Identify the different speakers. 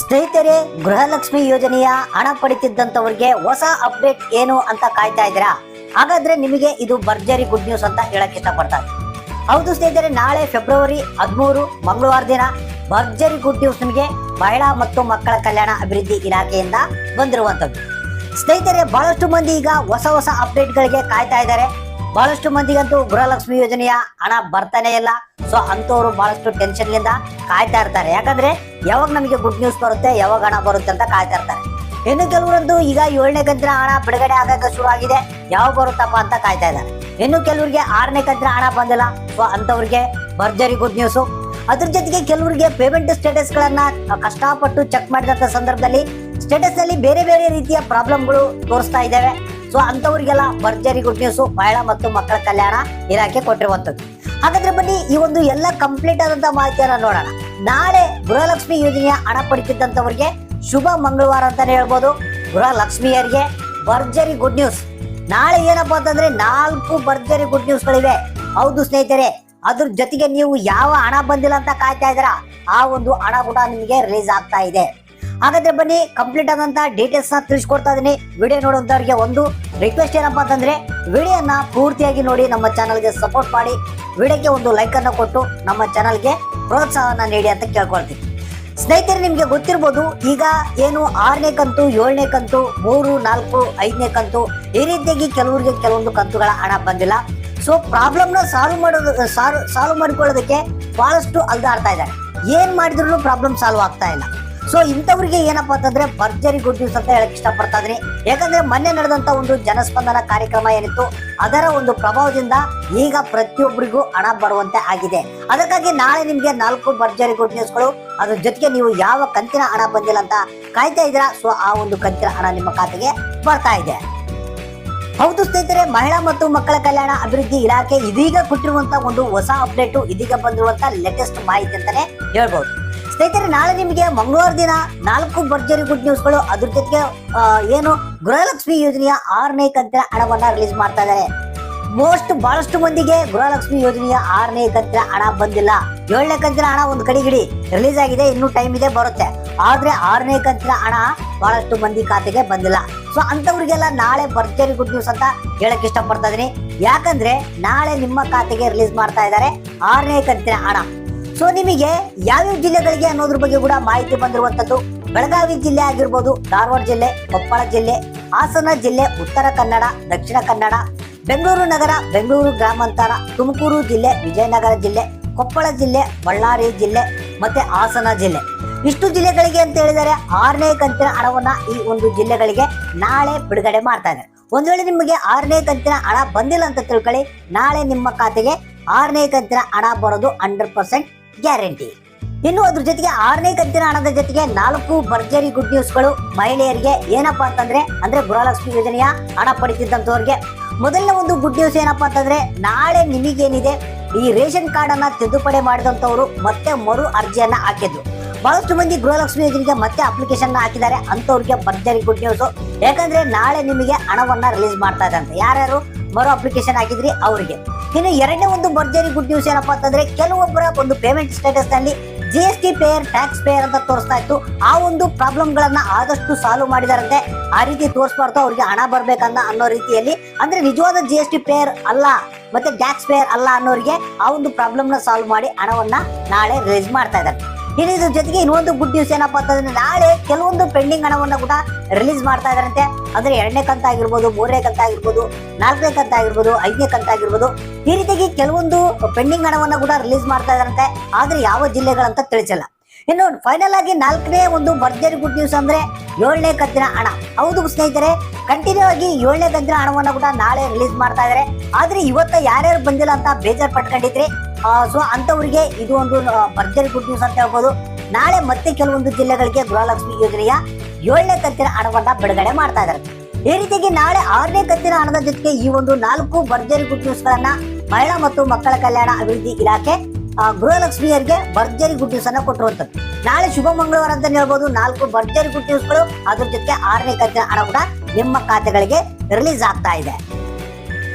Speaker 1: ಸ್ನೇಹಿತರೆ, ಗೃಹಲಕ್ಷ್ಮಿ ಯೋಜನೆಯ ಹಣ ಪಡಿತಿದ್ದಂಥವ್ರಿಗೆ ಹೊಸ ಅಪ್ಡೇಟ್ ಏನು ಅಂತ ಕಾಯ್ತಾ ಇದ್ದೀರಾ? ಹಾಗಾದ್ರೆ ನಿಮಗೆ ಇದು ಭರ್ಜರಿ ಗುಡ್ ನ್ಯೂಸ್ ಅಂತ ಹೇಳಕ್ ಇಷ್ಟಪಡ್ತಾರೆ. ಹೌದು ಸ್ನೇಹಿತರೆ, ನಾಳೆ ಫೆಬ್ರವರಿ ಹದಿಮೂರು, ಮಂಗಳವಾರ ದಿನ ಭರ್ಜರಿ ಗುಡ್ ನ್ಯೂಸ್ ನಿಮಗೆ ಮಹಿಳಾ ಮತ್ತು ಮಕ್ಕಳ ಕಲ್ಯಾಣ ಅಭಿವೃದ್ಧಿ ಇಲಾಖೆಯಿಂದ ಬಂದಿರುವಂತದ್ದು ಸ್ನೇಹಿತರೆ, ಬಹಳಷ್ಟು ಮಂದಿ ಈಗ ಹೊಸ ಹೊಸ ಅಪ್ಡೇಟ್ಗಳಿಗೆ ಕಾಯ್ತಾ ಇದ್ದಾರೆ. ಬಹಳಷ್ಟು ಮಂದಿಗಂತೂ ಗೃಹಲಕ್ಷ್ಮಿ ಯೋಜನೆಯ ಹಣ ಬರ್ತಾನೆ ಇಲ್ಲ. ಸೊ ಅಂತವರು ಬಹಳಷ್ಟು ಟೆನ್ಷನ್ ಲಿಂದ ಕಾಯ್ತಾ ಇರ್ತಾರೆ. ಯಾಕಂದ್ರೆ ಯಾವಾಗ ನಮಗೆ ಗುಡ್ ನ್ಯೂಸ್ ಬರುತ್ತೆ, ಯಾವಾಗ ಹಣ ಬರುತ್ತೆ ಅಂತ ಕಾಯ್ತಾ ಇರ್ತಾರೆ. ಇನ್ನು ಕೆಲವರಂತೂ ಈಗ ಏಳನೇ ಕಂತಿನ ಹಣ ಬಿಡುಗಡೆ ಆಗಕ್ಕೆ ಶುರು ಆಗಿದೆ ಯಾವಾಗ ಬರುತ್ತಪ್ಪ ಅಂತ ಕಾಯ್ತಾ ಇದ್ದಾರೆ. ಇನ್ನು ಕೆಲವರಿಗೆ ಆರನೇ ಕಂತಿನ ಹಣ ಬಂದಿಲ್ಲ. ಸೊ ಅಂತವ್ರಿಗೆ ಭರ್ಜರಿ ಗುಡ್ ನ್ಯೂಸು ಅದ್ರ ಜೊತೆಗೆ ಕೆಲವರಿಗೆ ಪೇಮೆಂಟ್ ಸ್ಟೇಟಸ್ ಗಳನ್ನ ಕಷ್ಟಪಟ್ಟು ಚೆಕ್ ಮಾಡಿದಂತ ಸಂದರ್ಭದಲ್ಲಿ ಸ್ಟೇಟಸ್ ಅಲ್ಲಿ ಬೇರೆ ಬೇರೆ ರೀತಿಯ ಪ್ರಾಬ್ಲಮ್ಗಳು ತೋರಿಸ್ತಾ ಇದ್ದಾವೆ. ಸೊ ಅಂತವರಿಗೆಲ್ಲ ಭರ್ಜರಿ ಗುಡ್ ನ್ಯೂಸ್ ಮಹಿಳಾ ಮತ್ತು ಮಕ್ಕಳ ಕಲ್ಯಾಣ ಇಲಾಖೆ ಕೊಟ್ಟಿರುವಂತದ್ದು ಹಾಗಾದ್ರೆ ಬನ್ನಿ, ಈ ಒಂದು ಎಲ್ಲ ಕಂಪ್ಲೀಟ್ ಆದಂತ ಮಾಹಿತಿಯನ್ನ ನೋಡೋಣ. ನಾಳೆ ಗೃಹಲಕ್ಷ್ಮಿ ಯೋಜನೆಯ ಹಣ ಪಡಿತಿದ್ದಂತವರಿಗೆ ಶುಭ ಮಂಗಳವಾರ ಅಂತಾನೆ ಹೇಳ್ಬೋದು. ಗೃಹಲಕ್ಷ್ಮಿಯರಿಗೆ ಭರ್ಜರಿ ಗುಡ್ ನ್ಯೂಸ್ ನಾಳೆ ಏನಪ್ಪಾ ಅಂತಂದ್ರೆ ನಾಲ್ಕು ಭರ್ಜರಿ ಗುಡ್ ನ್ಯೂಸ್ಗಳಿವೆ ಹೌದು ಸ್ನೇಹಿತರೆ, ಅದ್ರ ಜೊತೆಗೆ ನೀವು ಯಾವ ಹಣ ಬಂದಿಲ್ಲ ಅಂತ ಕಾಯ್ತಾ ಇದ್ದೀರಾ? ಆ ಒಂದು ಹಣ ಕೂಡ ನಿಮಗೆ ರಿಲೀಸ್ ಆಗ್ತಾ ಇದೆ. ಹಾಗಾದ್ರೆ ಬನ್ನಿ ಕಂಪ್ಲೀಟ್ ಆದಂತ ಡೀಟೇಲ್ಸ್ನ ತಿಳಿಸ್ಕೊಡ್ತಾ ಇದೀನಿ. ವಿಡಿಯೋ ನೋಡುವಂತವ್ರಿಗೆ ಒಂದು ರಿಕ್ವೆಸ್ಟ್ ಏನಪ್ಪಾ ಅಂತಂದ್ರೆ ವಿಡಿಯೋನ ಪೂರ್ತಿಯಾಗಿ ನೋಡಿ ನಮ್ಮ ಚಾನಲ್ಗೆ ಸಪೋರ್ಟ್ ಮಾಡಿ. ವಿಡಿಯೋಗೆ ಒಂದು ಲೈಕ್ ಅನ್ನ ಕೊಟ್ಟು ನಮ್ಮ ಚಾನಲ್ಗೆ ಪ್ರೋತ್ಸಾಹವನ್ನ ನೀಡಿ ಅಂತ ಕೇಳ್ಕೊಳ್ತೀನಿ. ಸ್ನೇಹಿತರೆ, ನಿಮ್ಗೆ ಗೊತ್ತಿರ್ಬೋದು, ಈಗ ಏನು ಆರನೇ ಕಂತು, ಏಳನೇ ಕಂತು, ಮೂರು, ನಾಲ್ಕು, ಐದನೇ ಕಂತು, ಈ ರೀತಿಯಾಗಿ ಕೆಲವರಿಗೆ ಕೆಲವೊಂದು ಕಂತುಗಳ ಹಣ ಬಂದಿಲ್ಲ. ಸೊ ಪ್ರಾಬ್ಲಮ್ನ ಸಾಲ್ವ್ ಮಾಡೋದು ಸಾಲ್ವ್ ಮಾಡಿಕೊಳ್ಳೋದಕ್ಕೆ ಬಹಳಷ್ಟು ಅಲ್ದಾಡ್ತಾ ಇದ್ದಾರೆ. ಏನ್ ಮಾಡಿದ್ರು ಪ್ರಾಬ್ಲಮ್ ಸಾಲ್ವ್ ಆಗ್ತಾ ಇಲ್ಲ. ಸೊ ಇಂಥವ್ರಿಗೆ ಏನಪ್ಪಾ ಅಂತಂದ್ರೆ ಭರ್ಜರಿ ಗುಡ್ ನ್ಯೂಸ್ ಅಂತ ಹೇಳಕ್ ಇಷ್ಟಪಡ್ತಾ ಇದ್ದೀನಿ. ಯಾಕಂದ್ರೆ ಮೊನ್ನೆ ನಡೆದಂತ ಒಂದು ಜನಸ್ಪಂದನ ಕಾರ್ಯಕ್ರಮ ಏನಿತ್ತು, ಅದರ ಒಂದು ಪ್ರಭಾವದಿಂದ ಈಗ ಪ್ರತಿಯೊಬ್ಬರಿಗೂ ಹಣ ಬರುವಂತೆ ಆಗಿದೆ. ಅದಕ್ಕಾಗಿ ನಾಳೆ ನಿಮ್ಗೆ ನಾಲ್ಕು ಭರ್ಜರಿ ಗುಡ್ ನ್ಯೂಸ್ಗಳು ಅದ್ರ ಜೊತೆಗೆ ನೀವು ಯಾವ ಕಂತಿನ ಹಣ ಬಂದಿಲ್ಲ ಅಂತ ಕಾಯ್ತಾ ಇದ್ದೀರಾ? ಸೊ ಆ ಒಂದು ಕಂತಿನ ಹಣ ನಿಮ್ಮ ಖಾತೆಗೆ ಬರ್ತಾ ಇದೆ. ಹೌದು ಸ್ನೇಹಿತರೆ, ಮಹಿಳಾ ಮತ್ತು ಮಕ್ಕಳ ಕಲ್ಯಾಣ ಅಭಿವೃದ್ಧಿ ಇಲಾಖೆ ಇದೀಗ ಕೊಟ್ಟಿರುವಂತಹ ಒಂದು ಹೊಸ ಅಪ್ಡೇಟ್ ಇದೀಗ ಬಂದಿರುವಂತಹ ಲೇಟೆಸ್ಟ್ ಮಾಹಿತಿ ಅಂತಾನೆ ಹೇಳ್ಬಹುದು ಸ್ನೇಹಿತರೆ, ನಾಳೆ ನಿಮಗೆ ಮಂಗಳವಾರ ದಿನ ನಾಲ್ಕು ಭರ್ಜರಿ ಗುಡ್ ನ್ಯೂಸ್ಗಳು ಅದ್ರ ಜೊತೆಗೆ ಏನು ಗೃಹಲಕ್ಷ್ಮಿ ಯೋಜನೆಯ ಆರನೇ ಕಂತಿನ ಹಣವನ್ನ ರಿಲೀಸ್ ಮಾಡ್ತಾ ಇದ್ದಾರೆ. ಮೋಸ್ಟ್ ಬಹಳಷ್ಟು ಮಂದಿಗೆ ಗೃಹಲಕ್ಷ್ಮಿ ಯೋಜನೆಯ ಆರನೇ ಕಂತಿನ ಹಣ ಬಂದಿಲ್ಲ. ಏಳನೇ ಕಂತಿನ ಹಣ ಒಂದು ಕಡಿಗಿಡಿ ರಿಲೀಸ್ ಆಗಿದೆ, ಇನ್ನೂ ಟೈಮ್ ಇದೆ, ಬರುತ್ತೆ. ಆದ್ರೆ ಆರನೇ ಕಂತಿನ ಹಣ ಬಹಳಷ್ಟು ಮಂದಿ ಖಾತೆಗೆ ಬಂದಿಲ್ಲ. ಸೊ ಅಂತವ್ರಿಗೆಲ್ಲ ನಾಳೆ ಭರ್ಜರಿ ಗುಡ್ ನ್ಯೂಸ್ ಅಂತ ಹೇಳಕ್ ಇಷ್ಟಪಡ್ತಾ ಇದೀನಿ ಯಾಕಂದ್ರೆ ನಾಳೆ ನಿಮ್ಮ ಖಾತೆಗೆ ರಿಲೀಸ್ ಮಾಡ್ತಾ ಇದ್ದಾರೆ ಆರನೇ ಕಂತಿನ ಹಣ. ಸೊ ನಿಮಗೆ ಯಾವ್ಯಾವ ಜಿಲ್ಲೆಗಳಿಗೆ ಅನ್ನೋದ್ರ ಬಗ್ಗೆ ಕೂಡ ಮಾಹಿತಿ ಬಂದಿರುವಂತದ್ದು ಬೆಳಗಾವಿ ಜಿಲ್ಲೆ ಆಗಿರ್ಬೋದು, ಧಾರವಾಡ ಜಿಲ್ಲೆ, ಕೊಪ್ಪಳ ಜಿಲ್ಲೆ, ಹಾಸನ ಜಿಲ್ಲೆ, ಉತ್ತರ ಕನ್ನಡ, ದಕ್ಷಿಣ ಕನ್ನಡ, ಬೆಂಗಳೂರು ನಗರ, ಬೆಂಗಳೂರು ಗ್ರಾಮಾಂತರ, ತುಮಕೂರು ಜಿಲ್ಲೆ, ವಿಜಯನಗರ ಜಿಲ್ಲೆ, ಕೊಪ್ಪಳ ಜಿಲ್ಲೆ, ಬಳ್ಳಾರಿ ಜಿಲ್ಲೆ, ಮತ್ತೆ ಹಾಸನ ಜಿಲ್ಲೆ. ಇಷ್ಟು ಜಿಲ್ಲೆಗಳಿಗೆ ಅಂತ ಹೇಳಿದರೆ ಆರನೇ ಕಂತಿನ ಹಣವನ್ನ ಈ ಒಂದು ಜಿಲ್ಲೆಗಳಿಗೆ ನಾಳೆ ಬಿಡುಗಡೆ ಮಾಡ್ತಾ ಇದ್ದಾರೆ. ಒಂದ್ ವೇಳೆ ನಿಮಗೆ ಆರನೇ ಕಂತಿನ ಹಣ ಬಂದಿಲ್ಲ ಅಂತ ತಿಳ್ಕೊಳ್ಳಿ. ನಾಳೆ ನಿಮ್ಮ ಖಾತೆಗೆ ಆರನೇ ಕಂತಿನ ಹಣ ಬರೋದು ಹಂಡ್ರೆಡ್ ಪರ್ಸೆಂಟ್ ಗ್ಯಾರಂಟಿ. ಇನ್ನು ಅದ್ರ ಜೊತೆಗೆ ಆರನೇ ಕಂತಿನ ಹಣದ ಜೊತೆಗೆ ನಾಲ್ಕು ಭರ್ಜರಿ ಗುಡ್ ನ್ಯೂಸ್ಗಳು ಮಹಿಳೆಯರಿಗೆ ಏನಪ್ಪಾ ಅಂತಂದ್ರೆ, ಅಂದ್ರೆ ಗೃಹಲಕ್ಷ್ಮಿ ಯೋಜನೆಯ ಹಣ ಪಡಿತಿದ್ದಂಥವ್ರಿಗೆ. ಮೊದಲನೇ ಒಂದು ಗುಡ್ ನ್ಯೂಸ್ ಏನಪ್ಪಾ ಅಂತಂದ್ರೆ, ನಾಳೆ ನಿಮಗೇನಿದೆ, ಈ ರೇಷನ್ ಕಾರ್ಡ್ ಅನ್ನ ತಿದ್ದುಪಡಿ ಮಾಡಿದಂತವ್ರು ಮತ್ತೆ ಮರು ಅರ್ಜಿಯನ್ನ ಹಾಕಿದ್ರು. ಬಹಳಷ್ಟು ಮಂದಿ ಗೃಹಲಕ್ಷ್ಮಿ ಯೋಜನೆಗೆ ಮತ್ತೆ ಅಪ್ಲಿಕೇಶನ್ ಹಾಕಿದ್ದಾರೆ ಅಂತವ್ರಿಗೆ ಭರ್ಜರಿ ಗುಡ್ ನ್ಯೂಸ್ ಯಾಕಂದ್ರೆ ನಾಳೆ ನಿಮಗೆ ಹಣವನ್ನ ರಿಲೀಸ್ ಮಾಡ್ತಾ ಇದ್ದಂತೆ ಯಾರ್ಯಾರು ಮರು ಅಪ್ಲಿಕೇಶನ್ ಹಾಕಿದ್ರಿ, ಅವರಿಗೆ. ಇನ್ನು ಎರಡನೇ ಒಂದು ಭರ್ಜರಿ ಗುಡ್ ನ್ಯೂಸ್ ಏನಪ್ಪ ಅಂತಂದ್ರೆ ಕೆಲವೊಬ್ಬರ ಒಂದು payment ಸ್ಟೇಟಸ್ನಲ್ಲಿ G S T payer tax payer ಅಂತ ತೋರಿಸ್ತಾ ಇತ್ತು. ಆ ಒಂದು ಪ್ರಾಬ್ಲಮ್ ಗಳನ್ನ ಆದಷ್ಟು ಸಾಲ್ವ್ ಮಾಡಿದಾರಂತೆ. ಆ ರೀತಿ ತೋರಿಸ್ಬಾರ್ದು, ಅವ್ರಿಗೆ ಹಣ ಬರ್ಬೇಕನ್ನ ಅನ್ನೋ ರೀತಿಯಲ್ಲಿ. ಅಂದ್ರೆ ನಿಜವಾದ ಜಿ ಎಸ್ ಟಿ ಪೇಯರ್ ಅಲ್ಲ, ಮತ್ತೆ ಟ್ಯಾಕ್ಸ್ ಪೇಯರ್ ಅಲ್ಲ ಅನ್ನೋರಿಗೆ ಆ ಒಂದು ಪ್ರಾಬ್ಲಮ್ನ ಸಾಲ್ವ್ ಮಾಡಿ ಹಣವನ್ನ ನಾಳೆ ರಿಲೀಸ್ ಮಾಡ್ತಾ ಇದ್ದಾರೆ. ಇದ್ರ ಜೊತೆಗೆ ಇನ್ನೊಂದು ಗುಡ್ ನ್ಯೂಸ್ ಏನಪ್ಪಾ ಅಂತಂದ್ರೆ ನಾಳೆ ಕೆಲವೊಂದು ಪೆಂಡಿಂಗ್ ಹಣವನ್ನ ಕೂಡ ರಿಲೀಸ್ ಮಾಡ್ತಾ ಇದಾರಂತೆ ಅಂದ್ರೆ ಎರಡನೇ ಕಂತ ಆಗಿರ್ಬೋದು, ಮೂರನೇ ಕಂತ ಆಗಿರ್ಬೋದು, ನಾಲ್ಕನೇ ಕಂತ ಆಗಿರ್ಬೋದು, ಐದನೇ ಕಂತ ಆಗಿರ್ಬೋದು. ಈ ರೀತಿಯಾಗಿ ಕೆಲವೊಂದು ಪೆಂಡಿಂಗ್ ಹಣವನ್ನ ಕೂಡ ರಿಲೀಸ್ ಮಾಡ್ತಾ ಇದಾರಂತೆ ಆದ್ರೆ ಯಾವ ಜಿಲ್ಲೆಗಳಂತ ತಿಳಿಸಲ್ಲ. ಇನ್ನು ಫೈನಲ್ ಆಗಿ ನಾಲ್ಕನೇ ಒಂದು ಭರ್ಜರಿ ಗುಡ್ ನ್ಯೂಸ್ ಅಂದ್ರೆ ಏಳನೇ ಕಂತಿನ ಹಣ. ಹೌದು ಸ್ನೇಹಿತರೆ ಕಂಟಿನ್ಯೂ ಆಗಿ ಏಳನೇ ಕಂತಿನ ಹಣವನ್ನ ಕೂಡ ನಾಳೆ ರಿಲೀಸ್ ಮಾಡ್ತಾ ಇದಾರೆ. ಆದ್ರೆ ಇವತ್ತ ಯಾರ್ಯಾರು ಬಂದಿಲ್ಲ ಅಂತ ಬೇಜಾರ್ ಪಟ್ಕೊಂಡಿದ್ರಿ? ಸೊ ಅಂತವರಿಗೆ ಇದು ಒಂದು ಭರ್ಜರಿ ಗುಡ್ ನ್ಯೂಸ್ ಅಂತ ಹೇಳ್ಬೋದು. ನಾಳೆ ಮತ್ತೆ ಕೆಲವೊಂದು ಜಿಲ್ಲೆಗಳಿಗೆ ಗೃಹಲಕ್ಷ್ಮಿ ಯೋಜನೆಯ ಏಳನೇ ಕಂತಿನ ಹಣವನ್ನ ಬಿಡುಗಡೆ ಮಾಡ್ತಾ ಇದ್ದಾರೆ. ಈ ರೀತಿಯಾಗಿ ನಾಳೆ ಆರನೇ ಕಂತಿನ ಹಣದ ಜೊತೆಗೆ ಈ ಒಂದು ನಾಲ್ಕು ಭರ್ಜರಿ ಗುಡ್ ನ್ಯೂಸ್ ಗಳನ್ನ ಮಹಿಳಾ ಮತ್ತು ಮಕ್ಕಳ ಕಲ್ಯಾಣ ಅಭಿವೃದ್ಧಿ ಇಲಾಖೆ ಗೃಹಲಕ್ಷ್ಮಿಯರಿಗೆ ಭರ್ಜರಿ ಗುಡ್ ನ್ಯೂಸ್ ಅನ್ನ ಕೊಟ್ಟಿರುವಂತದ್ದು ನಾಳೆ ಶುಭ ಮಂಗಳವಾರ ಅಂತ ಹೇಳ್ಬೋದು. ನಾಲ್ಕು ಭರ್ಜರಿ ಗುಡ್ ನ್ಯೂಸ್ಗಳು ಅದ್ರ ಜೊತೆ ಆರನೇ ಕಂತಿನ ಹಣ ಕೂಡ ನಿಮ್ಮ ಖಾತೆಗಳಿಗೆ ರಿಲೀಸ್ ಆಗ್ತಾ ಇದೆ.